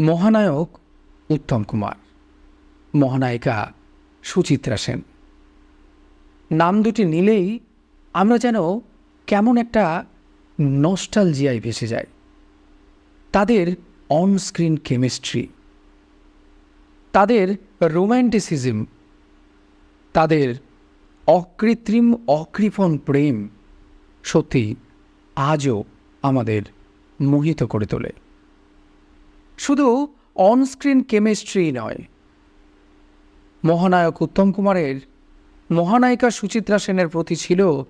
মহানায়ক উত্তম কুমার, মহানায়িকা সুচিত্রা সেন। নাম দুটি নিলেই আমরা যেন কেমন একটা নস্টালজিয়ায় ভেসে যাই। তাদের অন স্ক্রিন কেমিস্ট্রি তাদের রোম্যান্টিসিজম তাদের অকৃত্রিম অকৃপণ প্রেম সত্যি আজও আমাদের মোহিত করে তোলে। শুধু অনস্ক্রিন কেমিস্ট্রি নয়। মহানায়ক উত্তম কুমারের মহানায়িকা সুচিত্রা সেনের প্রতি ছিল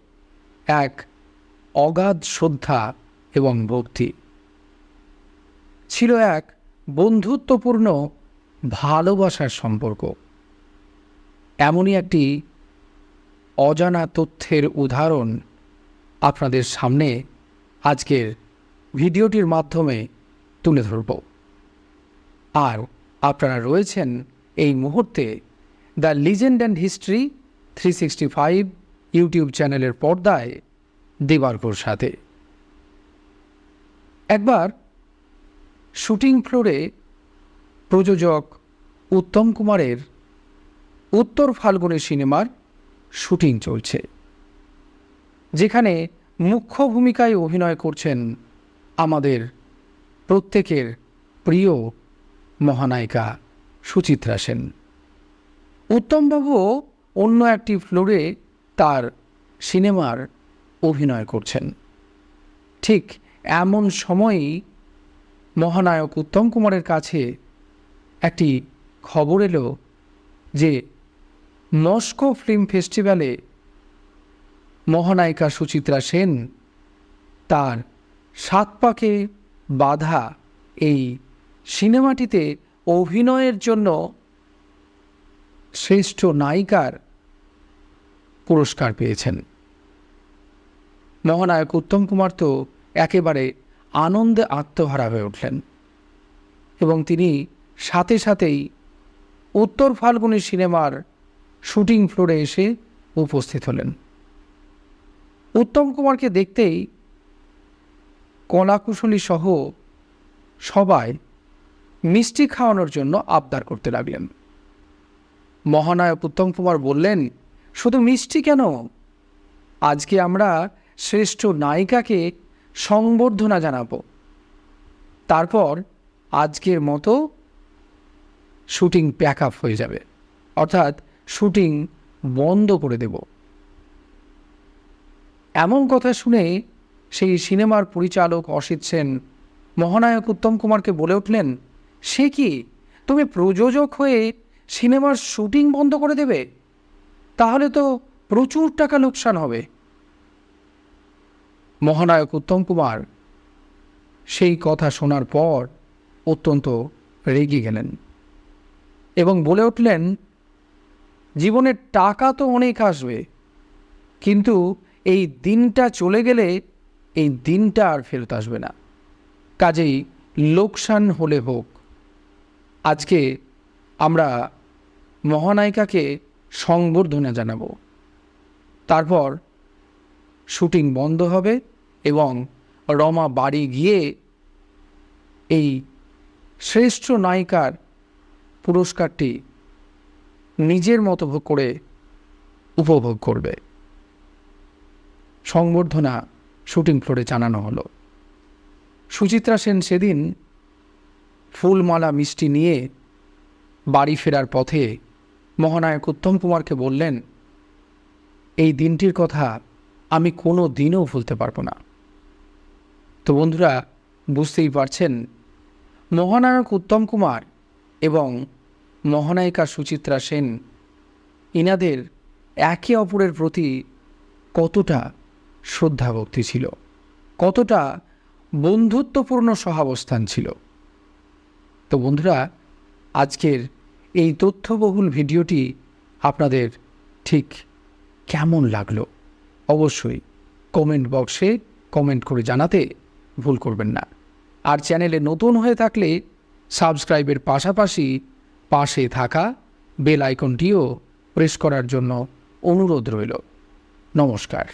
এক অগাধ শ্রদ্ধা এবং ভক্তি। ছিল এক বন্ধুত্বপূর্ণ ভালোবাসার সম্পর্ক। এমনই একটি অজানা তথ্যের উদাহরণ আপনাদের সামনে আজকের ভিডিওটির মাধ্যমে তুলে ধরব। আর আপনারা রয়েছেন এই মুহূর্তে the legend and history three sixty five YouTube চ্যানেলের পর্দায় দেবার্কর সাথে। একবার শুটিং ফ্লোরে প্রযোজক উত্তম কুমারের উত্তর ফাল্গুনী সিনেমার শুটিং চলছে, যেখানে মুখ্য ভূমিকায় অভিনয় করছেন আমাদের প্রত্যেকের প্রিয় মহানায়িকা সুচিত্রা সেন। উত্তমবাবু অন্য একটি ফ্লোরে তার সিনেমার অভিনয় করছেন। ঠিক এমন সময়ই মহানায়ক উত্তম কুমারের কাছে একটি খবর এলো যে মস্কো ফিল্ম ফেস্টিভ্যালে মহানায়িকা সুচিত্রা সেন তার সাত পাকে বাধা এই সিনেমাটিতে অভিনয়ের জন্য শ্রেষ্ঠ নায়িকার পুরস্কার পেয়েছেন। মহানায়ক উত্তম কুমার তো একেবারে আনন্দে আত্মহারা হয়ে উঠলেন এবং তিনি সাথে সাথেই উত্তর ফাল্গুনী সিনেমার শুটিং ফ্লোরে এসে উপস্থিত হলেন। উত্তম কুমারকে দেখতেই কলাকুশলী সহ সবাই মিষ্টি খাওয়ানোর জন্য আবদার করতে লাগলেন। মহানায়ক উত্তম কুমার বললেন, শুধু মিষ্টি কেন? আজকে আমরা শ্রেষ্ঠ নায়িকাকে সংবর্ধনা জানাব। তারপর আজকের মতো শুটিং প্যাক আপ হয়ে যাবে। অর্থাৎ শুটিং বন্ধ করে দেব। এমন কথা শুনে সেই সিনেমার পরিচালক অসিত সেন মহানায়ক উত্তম কুমারকে বলে উঠলেন সে কি? তুমি প্রযোজক হয়ে সিনেমার শুটিং বন্ধ করে দেবে? তাহলে তো প্রচুর টাকা লোকসান হবে। মহানায়ক উত্তম কুমার সেই কথা শোনার পর অত্যন্ত রেগে গেলেন এবং বলে উঠলেন জীবনের টাকা তো অনেক আসবে, কিন্তু এই দিনটা চলে গেলে এই দিনটা আর ফেরত আসবে না। কাজেই লোকসান হলে হোক আজকে আমরা মহানায়িকাকে সংবর্ধনা জানাব। তারপর শুটিং বন্ধ হবে এবং রমা বাড়ি গিয়ে এই শ্রেষ্ঠ নায়িকার পুরস্কারটি নিজের মতো ভোগ করে উপভোগ করবে। সংবর্ধনা শুটিং ফ্লোরে জানানো হলো। সুচিত্রা সেন সেদিন ফুলমালা মিষ্টি নিয়ে বাড়ি ফেরার পথে মহানায়ক উত্তম কুমারকে বললেন, এই দিনটির কথা আমি কোনো দিনও ভুলতে পারব না। তো বন্ধুরা, বুঝতেই পারছেন, মহানায়ক উত্তম কুমার এবং মহানায়িকা সুচিত্রা সেন ইনাদের একে অপরের প্রতি কতটা শ্রদ্ধাভক্তি ছিল, কতটা বন্ধুত্বপূর্ণ সহাবস্থান ছিল। তো বন্ধুরা, আজকের এই তথ্যবহুল ভিডিওটি আপনাদের ঠিক কেমন লাগল অবশ্যই কমেন্ট বক্সে কমেন্ট করে জানাতে ভুল করবেন না। আর চ্যানেলে নতুন হয়ে থাকলে সাবস্ক্রাইবের পাশাপাশি পাশে থাকা বেল আইকনটিও প্রেস করার জন্য অনুরোধ রইল। নমস্কার।